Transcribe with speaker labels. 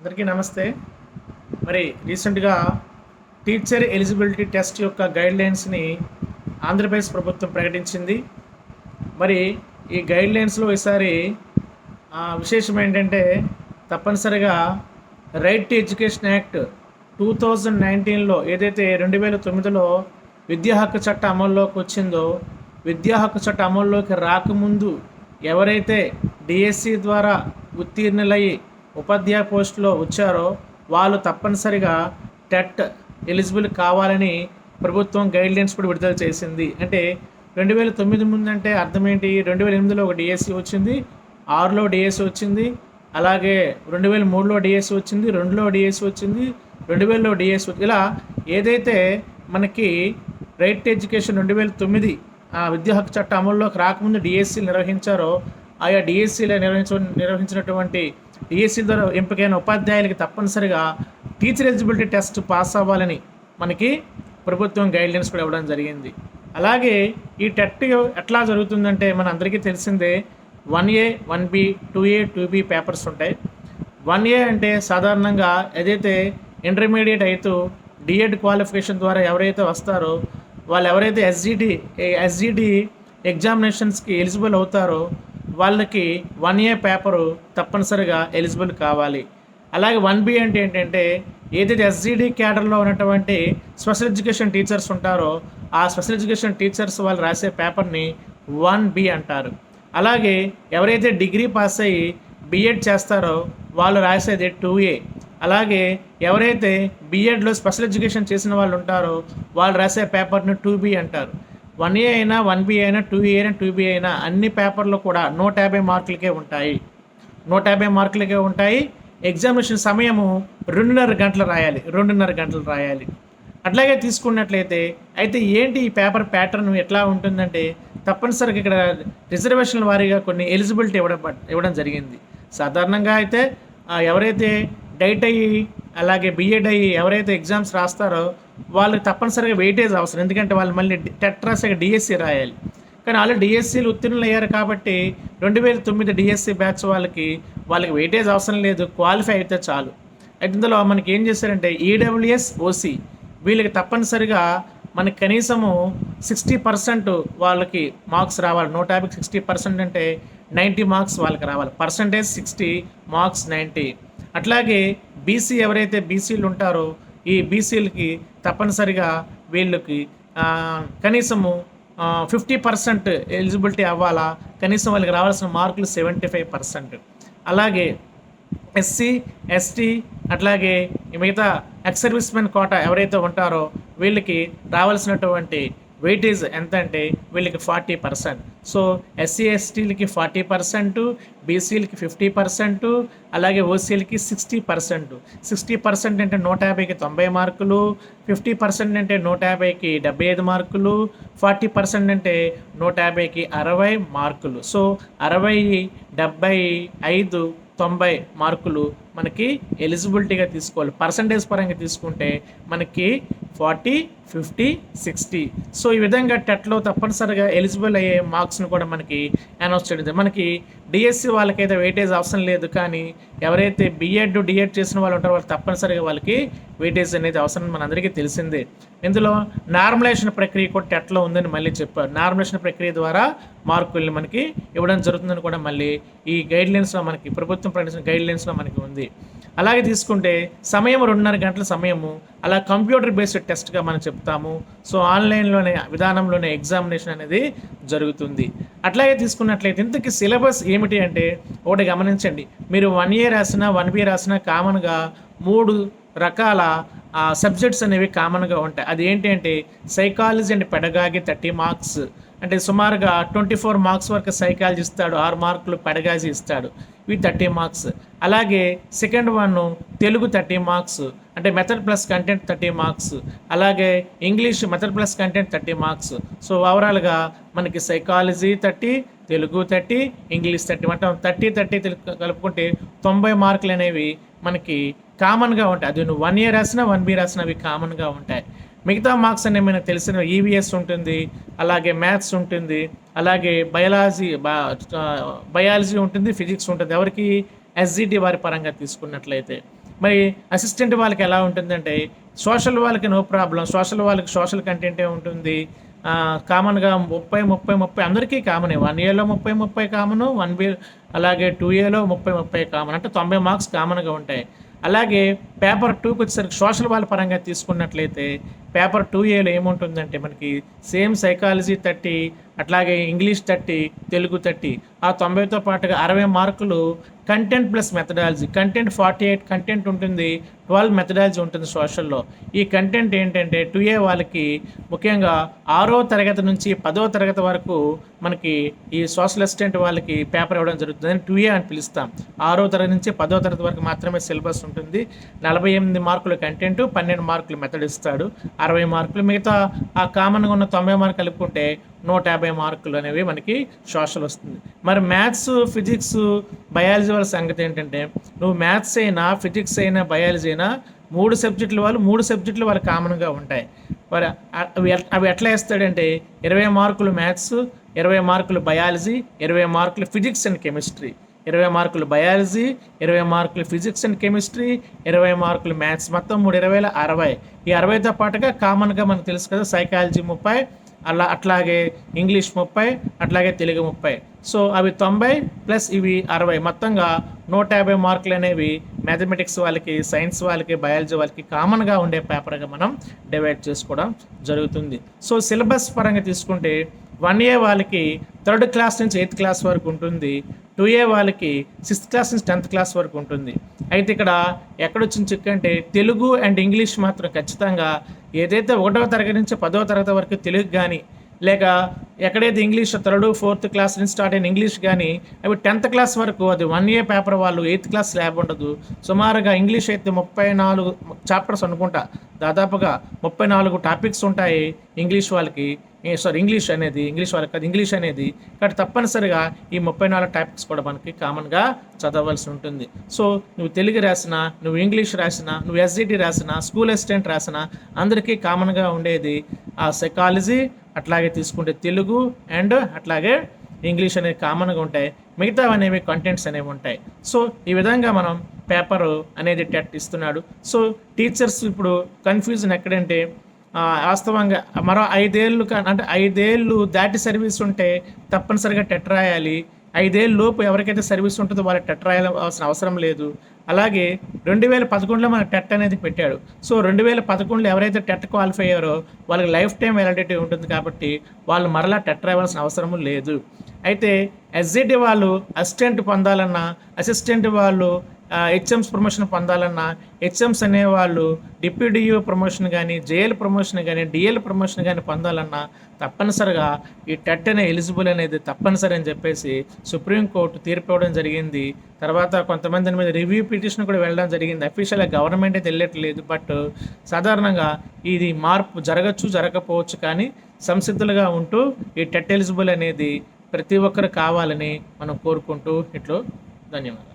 Speaker 1: అందరికీ నమస్తే. మరి రీసెంట్గా టీచర్ ఎలిజిబిలిటీ టెస్ట్ యొక్క గైడ్లైన్స్ని ఆంధ్రప్రదేశ్ ప్రభుత్వం ప్రకటించింది. మరి ఈ గైడ్లైన్స్లో ఈసారి విశేషం ఏంటంటే తప్పనిసరిగా right to education act two thousand నైన్టీన్లో ఏదైతే రెండు వేల తొమ్మిదిలో విద్యా హక్కు చట్టం అమల్లోకి వచ్చిందో విద్యా హక్కు చట్టం అమల్లోకి రాకముందు ఎవరైతే డిఎస్సి ద్వారా ఉత్తీర్ణులయ్యి ఉపాధ్యాయ పోస్టులో వచ్చారో వాళ్ళు తప్పనిసరిగా టెట్ ఎలిజిబుల్ కావాలని ప్రభుత్వం గైడ్లైన్స్ కూడా విడుదల చేసింది. అంటే రెండు వేల తొమ్మిది ముందంటే అర్థం ఏంటి రెండు వేల ఎనిమిదిలో ఒక డిఎస్సి వచ్చింది ఆరులో డిఎస్సి వచ్చింది అలాగే రెండు వేల మూడులో డిఎస్సి వచ్చింది రెండులో డిఎస్సి వచ్చింది రెండు వేలలో డిఎస్సి ఇలా ఏదైతే మనకి రైట్ ఎడ్యుకేషన్ రెండు వేల తొమ్మిది విద్యా హక్కు చట్టం అమల్లోకి రాకముందు డిఎస్సీలు నిర్వహించారో ఆయా డిఎస్సిలో నిర్వహించ నిర్వహించినటువంటి డిఎస్సి ద్వారా ఎంపికైన ఉపాధ్యాయులకి తప్పనిసరిగా టీచర్ ఎలిజిబిలిటీ టెస్ట్ పాస్ అవ్వాలని మనకి ప్రభుత్వం గైడ్లైన్స్ కూడా ఇవ్వడం జరిగింది. అలాగే ఈ టెట్ ఎట్లా జరుగుతుందంటే మన అందరికీ తెలిసిందే one A one B two A two B papers ఉంటాయి. వన్ ఏ అంటే సాధారణంగా ఏదైతే ఇంటర్మీడియట్ అయితే డిఎడ్ క్వాలిఫికేషన్ ద్వారా ఎవరైతే వస్తారో వాళ్ళు ఎవరైతే ఎస్జిటి ఎస్జిటి ఎగ్జామినేషన్స్కి ఎలిజిబుల్ అవుతారో వాళ్ళకి వన్ ఏ పేపరు తప్పనిసరిగా ఎలిజిబుల్ కావాలి. అలాగే వన్ బి అంటే ఏంటంటే ఏదైతే ఎస్జిడి క్యాడర్లో ఉన్నటువంటి స్పెషల్ ఎడ్యుకేషన్ టీచర్స్ ఉంటారో ఆ స్పెషల్ ఎడ్యుకేషన్ టీచర్స్ వాళ్ళు రాసే పేపర్ని వన్ బి అంటారు. అలాగే ఎవరైతే డిగ్రీ పాస్ అయ్యి బిఎడ్ చేస్తారో వాళ్ళు రాసేది టూ ఏ అలాగే ఎవరైతే బిఎడ్లో స్పెషల్ ఎడ్యుకేషన్ చేసిన వాళ్ళు ఉంటారో వాళ్ళు రాసే పేపర్ని టూ బి అంటారు. వన్ ఏ అయినా వన్ బి అయినా టూ ఏ అయినా టూ బి అయినా అన్ని పేపర్లు కూడా నూట యాభై మార్కులకే ఉంటాయి. నూట యాభై మార్కులకే ఉంటాయి. ఎగ్జామినేషన్ సమయము రెండున్నర గంటలు రాయాలి. రెండున్నర గంటలు రాయాలి. అట్లాగే తీసుకున్నట్లయితే అయితే ఏంటి ఈ పేపర్ ప్యాటర్న్ ఎట్లా ఉంటుందంటే తప్పనిసరిగా ఇక్కడ రిజర్వేషన్ల వారీగా కొన్ని ఎలిజిబిలిటీ ఇవ్వడం ఇవ్వడం జరిగింది. సాధారణంగా అయితే ఎవరైతే డైట్ అయ్యి అలాగే బిఎడ్ అయ్యి ఎవరైతే ఎగ్జామ్స్ రాస్తారో వాళ్ళకి తప్పనిసరిగా వెయిటేజ్ అవసరం. ఎందుకంటే వాళ్ళు మళ్ళీ టెట్ డిఎస్సి రాయాలి. కానీ ఆల్రెడీ డిఎస్సీలు ఉత్తీర్ణులు అయ్యారు కాబట్టి రెండు వేల తొమ్మిది డిఎస్సీ బ్యాచ్ వాళ్ళకి వాళ్ళకి వెయిటేజ్ అవసరం లేదు. క్వాలిఫై అయితే చాలు. అయితే ఇందులో మనకి ఏం చేశారంటే ఈడబ్ల్యూఎస్ ఓసీ వీళ్ళకి తప్పనిసరిగా మనకి కనీసము సిక్స్టీ పర్సెంట్ వాళ్ళకి మార్క్స్ రావాలి. నూట యాభైకి సిక్స్టీ పర్సెంట్ అంటే నైంటీ మార్క్స్ వాళ్ళకి రావాలి. పర్సంటేజ్ సిక్స్టీ మార్క్స్ నైంటీ అట్లాగే బీసీ ఎవరైతే బీసీలు ఉంటారో ఈ బీసీలకి తప్పనిసరిగా వీళ్ళకి కనీసము ఫిఫ్టీ పర్సెంట్ ఎలిజిబిలిటీ అవ్వాలా? కనీసం వాళ్ళకి రావాల్సిన మార్కులు సెవెంటీ ఫైవ్ పర్సెంట్. అలాగే ఎస్సీ ఎస్టీ అట్లాగే ఈ మిగతా ఎక్స్ సర్వీస్మెన్ కోట ఎవరైతే ఉంటారో వీళ్ళకి రావాల్సినటువంటి వెయిటేజ్ ఎంత అంటే వీళ్ళకి ఫార్టీ పర్సెంట్ సో ఎస్సీ ఎస్టీలకి ఫార్టీ పర్సెంట్ బీసీలకి ఫిఫ్టీ పర్సెంట్ అలాగే ఓసీలకి సిక్స్టీ పర్సెంట్ సిక్స్టీ పర్సెంట్ అంటే నూట యాభైకి తొంభై మార్కులు ఫిఫ్టీ పర్సెంట్ అంటే నూట యాభైకి డెబ్బై ఐదు మార్కులు ఫార్టీ పర్సెంట్ అంటే నూట యాభైకి అరవై మార్కులు. సో అరవై డెబ్బై ఐదు తొంభై మార్కులు మనకి ఎలిజిబిలిటీగా తీసుకోవాలి. పర్సంటేజ్ పరంగా తీసుకుంటే మనకి ఫార్టీ ఫిఫ్టీ సిక్స్టీ సో ఈ విధంగా టెట్లో తప్పనిసరిగా ఎలిజిబుల్ అయ్యే మార్క్స్ని కూడా మనకి అనౌన్స్ చేయడం మనకి డిఎస్సి వాళ్ళకైతే వెయిటేజ్ అవసరం లేదు కానీ ఎవరైతే బిఎడ్ డిఎడ్ చేసిన వాళ్ళు ఉంటారో వాళ్ళు తప్పనిసరిగా వాళ్ళకి వెయిటేజ్ అనేది అవసరం మనందరికీ తెలిసిందే. ఇందులో నార్మలైజేషన్ ప్రక్రియ కూడా టెట్లో ఉందని మళ్ళీ చెప్పారు. నార్మలైజేషన్ ప్రక్రియ ద్వారా మార్కుల్ని మనకి ఇవ్వడం జరుగుతుందని కూడా మళ్ళీ ఈ గైడ్లైన్స్లో మనకి ప్రభుత్వం ప్రకటించిన గైడ్లైన్స్లో మనకి ఉంది. అలాగే తీసుకుంటే సమయం రెండున్నర గంటల సమయము అలా కంప్యూటర్ బేస్డ్ టెస్ట్గా మనం చెప్తాము. సో ఆన్లైన్లోనే విధానంలోనే ఎగ్జామినేషన్ అనేది జరుగుతుంది. అట్లాగే తీసుకున్నట్లయితే ఇంతకీ సిలబస్ ఏమిటి అంటే ఒకటి గమనించండి. మీరు వన్ ఇయర్ రాసినా వన్ బి రాసినా కామన్గా మూడు రకాల సబ్జెక్ట్స్ అనేవి కామన్గా ఉంటాయి. అది ఏంటి అంటే psychology and pedagogy thirty marks. అంటే సుమారుగా ట్వంటీ ఫోర్ మార్క్స్ వరకు సైకాలజీ ఇస్తాడు ఆరు మార్కులు పెడగాజీ ఇస్తాడు. With thirty marks. అలాగే second one Telugu thirty marks అంటే method plus content thirty marks అలాగే English method plus content thirty marks. So ఓవరాల్గా మనకి psychology thirty Telugu thirty English thirty మొత్తం థర్టీ థర్టీ కలుపుకుంటే తొంభై మార్కులు అనేవి మనకి కామన్గా ఉంటాయి. అది నువ్వు వన్ ఇయర్ రాసినా వన్ బి రాసినా అవి కామన్గా ఉంటాయి. మిగతా మార్క్స్ అనే మనకు తెలిసిన ఈవీఎస్ ఉంటుంది అలాగే మ్యాథ్స్ ఉంటుంది అలాగే బయాలజీ బయాలజీ ఉంటుంది ఫిజిక్స్ ఉంటుంది. ఎవరికి ఎస్జిటి వారి పరంగా తీసుకున్నట్లయితే. మరి అసిస్టెంట్ వాళ్ళకి ఎలా ఉంటుందంటే సోషల్ వాళ్ళకి నో ప్రాబ్లం సోషల్ వాళ్ళకి సోషల్ కంటెంటే ఉంటుంది. కామన్గా ముప్పై ముప్పై ముప్పై అందరికీ కామనే వన్ ఇయర్లో ముప్పై ముప్పై కామను వన్ బి అలాగే టూ ఇయర్లో ముప్పై ముప్పై కామన్ అంటే తొంభై మార్క్స్ కామన్గా ఉంటాయి. అలాగే పేపర్ టూకి వచ్చేసరికి సోషల్ వాళ్ళ పరంగా తీసుకున్నట్లయితే పేపర్ టూ ఏలో ఏముంటుందంటే మనకి సేమ్ సైకాలజీ థర్టీ అట్లాగే ఇంగ్లీష్ థర్టీ తెలుగు థర్టీ. ఆ తొంభైతో పాటుగా అరవై మార్కులు content plus methodology. Content forty eight content ఉంటుంది ట్వెల్వ్ మెథడాలజీ ఉంటుంది సోషల్లో. ఈ కంటెంట్ ఏంటంటే టూ ఏ వాళ్ళకి ముఖ్యంగా ఆరో తరగతి నుంచి పదో తరగతి వరకు మనకి ఈ సోషల్ అసిస్టెంట్ వాళ్ళకి పేపర్ ఇవ్వడం జరుగుతుంది. టూ ఏ అని పిలుస్తాం. ఆరో తరగతి నుంచి పదో తరగతి వరకు మాత్రమే సిలబస్ ఉంటుంది. నలభై ఎనిమిది మార్కుల కంటెంట్ పన్నెండు మార్కులు మెథడ్ ఇస్తాడు. అరవై మార్కులు మిగతా ఆ కామన్గా ఉన్న తొంభై మార్కులు కలుపుకుంటే నూట యాభై మార్కులు అనేవి మనకి సోషల్ వస్తుంది. మరి మ్యాథ్స్ ఫిజిక్స్ బయాలజీ వాళ్ళ సంగతి ఏంటంటే నువ్వు మ్యాథ్స్ అయినా ఫిజిక్స్ అయినా బయాలజీ అయినా మూడు సబ్జెక్టుల వాళ్ళు మూడు సబ్జెక్టులు వాళ్ళు కామన్గా ఉంటాయి. మరి అవి అవి ఎట్లా వేస్తాడంటే ఇరవై మార్కులు మ్యాథ్స్ ఇరవై మార్కులు బయాలజీ ఇరవై మార్కులు ఫిజిక్స్ అండ్ కెమిస్ట్రీ ఇరవై మార్కులు బయాలజీ ఇరవై మార్కులు ఫిజిక్స్ అండ్ కెమిస్ట్రీ ఇరవై మార్కులు మ్యాథ్స్. మొత్తం మూడు ఇరవైల అరవై. ఈ అరవైతో పాటుగా కామన్గా మనకు తెలుసు కదా సైకాలజీ ముప్పై అలా అట్లాగే ఇంగ్లీష్ ముప్పై అట్లాగే తెలుగు ముప్పై. సో అవి తొంభై ప్లస్ ఇవి అరవై. మొత్తంగా నూట యాభై మార్కులు అనేవి మ్యాథమెటిక్స్ వాళ్ళకి సైన్స్ వాళ్ళకి బయాలజీ వాళ్ళకి కామన్గా ఉండే పేపర్గా మనం డివైడ్ చేసుకోవడం జరుగుతుంది. సో సిలబస్ పరంగా తీసుకుంటే వన్ ఏ వాళ్ళకి థర్డ్ క్లాస్ నుంచి ఎయిత్ క్లాస్ వరకు ఉంటుంది. టూ ఏ వాళ్ళకి సిక్స్త్ క్లాస్ నుంచి టెన్త్ క్లాస్ వరకు ఉంటుంది. అయితే ఇక్కడ ఎక్కడొచ్చిన చిక్ అంటే తెలుగు అండ్ ఇంగ్లీష్ మాత్రం ఖచ్చితంగా ఏదైతే ఒకటవ తరగతి నుంచి పదవ తరగతి వరకు తెలుగు కానీ లేక ఎక్కడైతే ఇంగ్లీష్ థర్డ్ ఫోర్త్ క్లాస్ నుంచి స్టార్ట్ అయిన ఇంగ్లీష్ కానీ అవి టెన్త్ క్లాస్ వరకు అది వన్ ఇయర్ పేపర్ వాళ్ళు ఎయిత్ క్లాస్ ల్యాబ్ ఉండదు. సుమారుగా ఇంగ్లీష్ అయితే ముప్పై నాలుగు చాప్టర్స్ అనుకుంటా. దాదాపుగా ముప్పై నాలుగు టాపిక్స్ ఉంటాయి ఇంగ్లీష్ వాళ్ళకి. సారీ ఇంగ్లీష్ అనేది ఇంగ్లీష్ వాళ్ళకి కాదు ఇంగ్లీష్ అనేది కానీ తప్పనిసరిగా ఈ ముప్పై నాలుగు టాపిక్స్ కూడా మనకి కామన్గా చదవలసి ఉంటుంది. సో నువ్వు తెలుగు రాసినా నువ్వు ఇంగ్లీష్ రాసినా నువ్వు ఎస్జిటి రాసినా స్కూల్ అసిస్టెంట్ రాసినా అందరికీ కామన్గా ఉండేది ఆ సైకాలజీ అట్లాగే తీసుకుంటే తెలుగు అండ్ అట్లాగే ఇంగ్లీష్ అనేవి కామన్గా ఉంటాయి. మిగతా అనేవి కంటెంట్స్ అనేవి ఉంటాయి. సో ఈ విధంగా మనం పేపర్ అనేది టెట్ ఇస్తున్నాడు. సో టీచర్స్ ఇప్పుడు కన్ఫ్యూజన్ ఎక్కడంటే వాస్తవంగా మరో ఐదేళ్ళు అంటే ఐదేళ్ళు దాటి సర్వీస్ ఉంటే తప్పనిసరిగా టెట్ రాయాలి. ఐదేళ్ళ లోపు ఎవరికైతే సర్వీస్ ఉంటుందో వాళ్ళకి టెట్ రాయాల్సిన అవసరం లేదు. అలాగే రెండు వేల పదకొండులో మన టెట్ అనేది పెట్టాడు. సో రెండు వేల పదకొండులో ఎవరైతే టెట్ క్వాలిఫై అయ్యారో వాళ్ళకి లైఫ్ టైం వ్యాలిడిటీ ఉంటుంది కాబట్టి వాళ్ళు మరలా టెట్ రాయాల్సిన అవసరం లేదు. అయితే ఎస్జిటి వాళ్ళు అసిస్టెంట్ పొందాలన్నా అసిస్టెంట్ వాళ్ళు హెచ్ఎంస్ ప్రమోషన్ పొందాలన్నా హెచ్ఎంస్ అనేవాళ్ళు డిప్యూడియో ప్రమోషన్ కానీ జేఎల్ ప్రమోషన్ కానీ డిఎల్ ప్రమోషన్ కానీ పొందాలన్నా తప్పనిసరిగా ఈ టెట్ అనే ఎలిజిబుల్ అనేది తప్పనిసరి అని చెప్పేసి సుప్రీంకోర్టు తీర్పు ఇవ్వడం జరిగింది. తర్వాత కొంతమంది మీద రివ్యూ పిటిషన్ కూడా వెళ్ళడం జరిగింది. అఫీషియల్గా గవర్నమెంట్ అయితే వెళ్ళట్లేదు. బట్ సాధారణంగా ఇది మార్పు జరగచ్చు జరగకపోవచ్చు కానీ సంసిద్ధులుగా ఉంటూ ఈ టెట్ ఎలిజిబుల్ అనేది ప్రతి ఒక్కరు కావాలని మనం కోరుకుంటూ ఇట్లు ధన్యవాదాలు.